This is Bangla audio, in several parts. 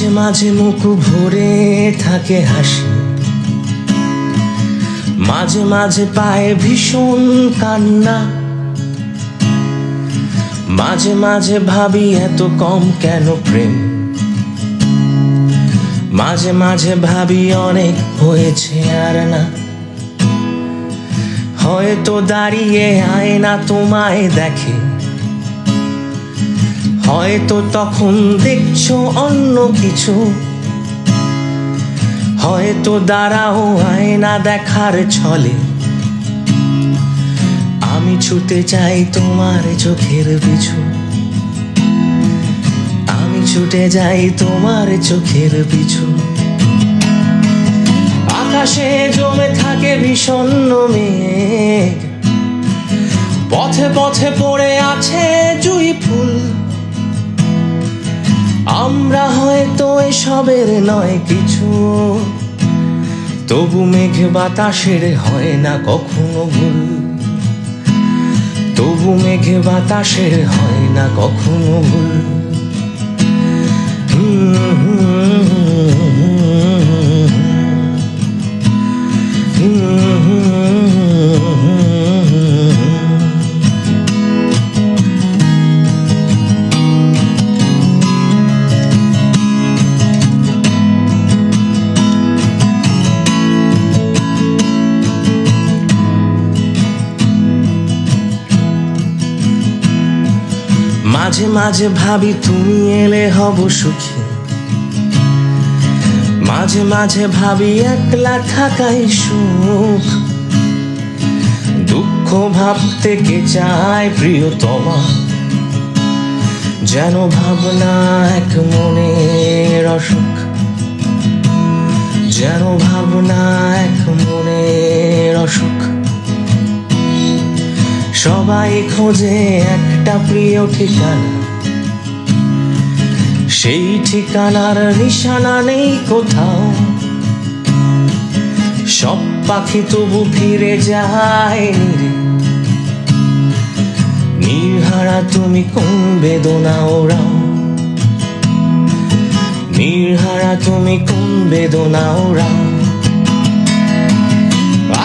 মাঝে মাঝে মুখ ভরে থাকে হাসি। মাঝে মাঝে পায়ে ভীষণ কান্না। মাঝে মাঝে ভাবি এত কম কেন প্রেম। মাঝে মাঝে ভাবি অনেক হয়েছে আর না। হয়তো দাঁড়িয়ে আয় না তোমায় দেখে। হয়তো তখন দেখছ অন্য কিছু। হয়তো দাঁড়াও আয়না দেখার ছলে। আমি ছুটে চাই তোমার চোখের পিছু। আমি ছুটে যাই তোমার চোখের পিছু। আকাশে জমে থাকে ভীষণ মেঘ। পথে পথে পড়ে আছে আমরা হয়তো এসবের নয় কিছু। তবু মেঘ বাতাসের হয় না কখনো ভুল। তবু মেঘে বাতাসের হয় না কখনো ভুল। মাঝে মাঝে ভাবি তুমি এলে হব সুখী। মাঝে মাঝে ভাবি একলা থাকাই সুখ। দুঃখ ভাবতে কে চায় প্রিয়তমা? যেন ভাবনা এক মনের অসুখ। যেন ভাবনা এক মনের অসুখ। সবাই খোঁজে একটা প্রিয় ঠিকানা। সেই ঠিকানার নিশানা নেই কোথাও। সব পাখি তবু ফিরে যায় নিরে নির্হারা তুমি কোন বেদনা ওরাও নির্হারা তুমি কোন বেদনা ওরাও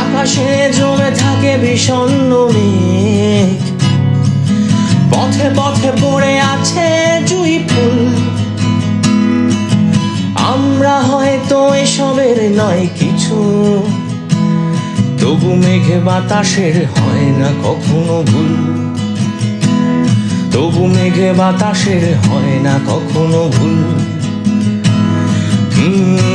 আকাশে জমে থাকে বিষণ্ণ মেঘ। পথে পথে পড়ে আছে জুই ফুল। আমরা হয়তো এসবের নয় কিছু। তবু মেঘে বাতাসের হয় না কখনো ভুল। তবু মেঘে বাতাসের হয় না কখনো ভুল। হুম